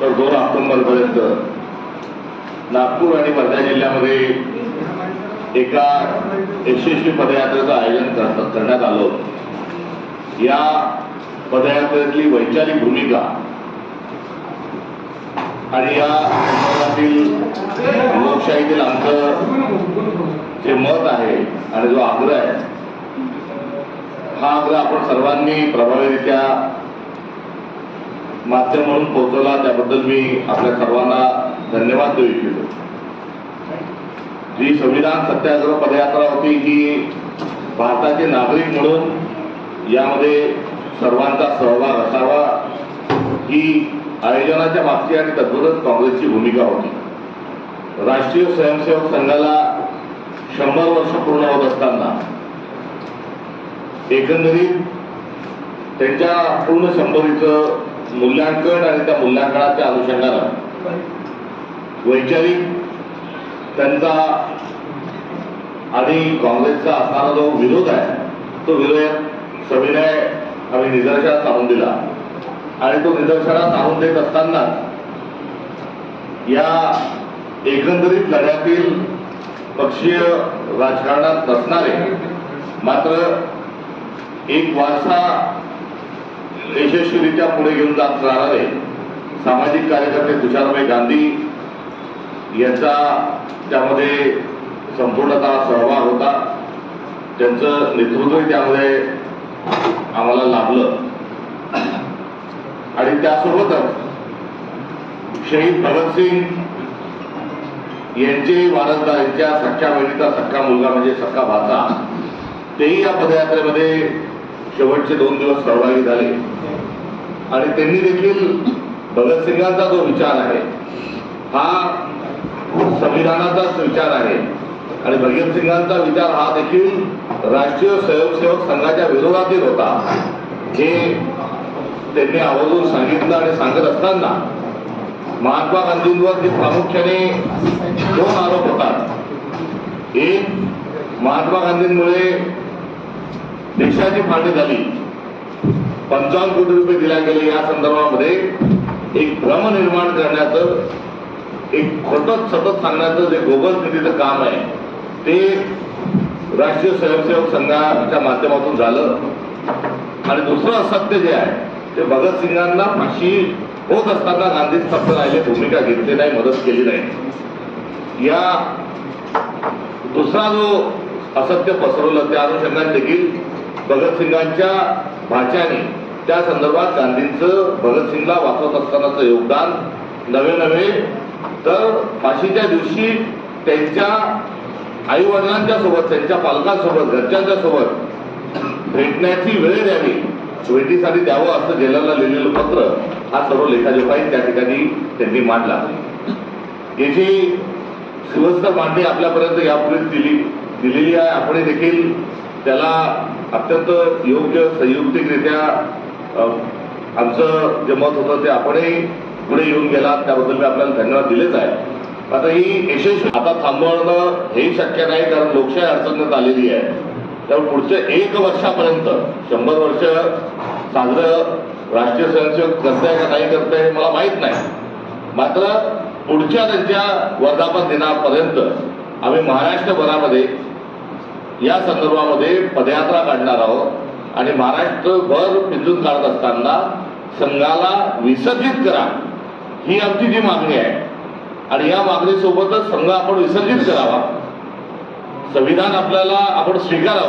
तर दोन ऑक्टोबर पर्यंत नागपूर आणि वर्धा जिल्ह्यामध्ये एका यशस्वी पदयात्रेचं आयोजन करण्यात आलं होतं. या पदयात्रेतली वैचारिक भूमिका आणि या संदर्भातील लोकशाहीतील आमचं जे मत आहे आणि जो आग्रह आहे हा आग्रह आपण सर्वांनी प्रभावीरित्या माध्यम म्हणून पोहोचवला त्याबद्दल मी आपल्या सर्वांना धन्यवाद देऊ इच्छितो. जी संविधान सत्याग्रह पदयात्रा होती ही भारताचे नागरिक म्हणून यामध्ये सर्वांचा सहभाग असावा. ही आयोजनाच्या मागची आणि तद्वतच काँग्रेसची भूमिका होती. राष्ट्रीय स्वयंसेवक संघाला शंभर वर्ष पूर्ण होत असताना एकंदरीत त्यांच्या पूर्ण शंभरीचं मूल्यांकन आणि त्या मूल्यांकनाच्या अनुषंगानं वैचारिक त्यांचा आणि काँग्रेसचा असणारा जो विरोध आहे तो विरोध सविनय आम्ही निदर्शनास आणून दिला. आणि तो निदर्शनास आणून देत असताना या एकंदरीत लढ्यातील पक्षीय राजकारणात नसणारे मात्र एक वारसा यशस्वीरित्या पुढे घेऊन जात राहणारे सामाजिक कार्यकर्ते तुषारभाई गांधी यांचा त्यामध्ये संपूर्णतः सहभाग होता. त्यांचं नेतृत्वही त्यामध्ये आम्हाला लाभलं. आणि त्यासोबतच शहीद भगतसिंग यांचे वारसदार यांच्या सख्या बहिणीचा सख्खा मुलगा म्हणजे सख्खा भाचा तेही या पदयात्रेमध्ये शेवटचे दोन दिवस सहभागी झाले. आणि त्यांनी देखील भगतसिंगांचा जो विचार आहे हा संविधानाचाच विचार आहे. आणि भगतसिंगांचा विचार हा देखील राष्ट्रीय स्वयंसेवक संघाच्या विरोधातील होता. हे त्यांनी आवर्जून सांगितलं आणि सांगत असताना महात्मा गांधींवर जे प्रामुख्याने दोन आरोप होतात. एक महात्मा गांधींमुळे देशाची फाळणी झाली. पंचावन्न कोटी रुपये दिल्या गेले या संदर्भामध्ये एक भ्रम निर्माण करण्याचं एक खोटं सतत सांगण्याचं जे गोबर निधीचं काम आहे ते राष्ट्रीय स्वयंसेवक संघाच्या माध्यमातून झालं. आणि दुसरं असत्य जे आहे ते भगतसिंगांना फाशी होत असताना गांधी फक्त राहिले भूमिका घेतली नाही मदत केली नाही. या दुसरा जो असत्य पसरवलं त्या अनुषंगाने देखील भगतसिंगांच्या भाच्याने त्या संदर्भात गांधींचं भगतसिंगला वाचवत असतानाचं योगदान नवे नवे तर फाशीच्या दिवशी त्यांच्या आईवडिलांच्या सोबत त्यांच्या पालकांसोबत घरच्यांच्या सोबत भेटण्याची वेळ द्यावी भेटीसाठी द्यावं असं जेलाला लिहिलेलं पत्र हा सर्व लेखाजोखाही त्या ठिकाणी त्यांनी मांडला. याची सुव्यवस्था मांडणी आपल्यापर्यंत यापूर्वी दिली दिलेली आहे आपण देखील त्याला अत्यंत योग्य संयुक्तिकरित्या आमचं जे मत होतं ते आपणही पुढे येऊन गेला त्याबद्दल मी आपल्याला धन्यवाद दिलेच आहे. आता ही यशस्वी आता थांबवणं हेही शक्य नाही कारण लोकशाही अडचणीत आलेली आहे. त्यामुळे पुढच्या एक वर्षापर्यंत शंभर वर्ष साजरं राष्ट्रीय स्वयंसेवक करताय का नाही करताय हे मला माहीत नाही. मात्र पुढच्या त्यांच्या वर्धापन दिनापर्यंत आम्ही महाराष्ट्रभरामध्ये या संदर्भामध्ये पदयात्रा काढणार आहोत. आणि महाराष्ट्रभर पिंजून काढत असताना संघाला विसर्जित करा. ही आमची जी मागणी आहे. आणि या मागणीसोबतच संघ आपण विसर्जित करावा. संविधान आपल्याला आपण स्वीकारावं.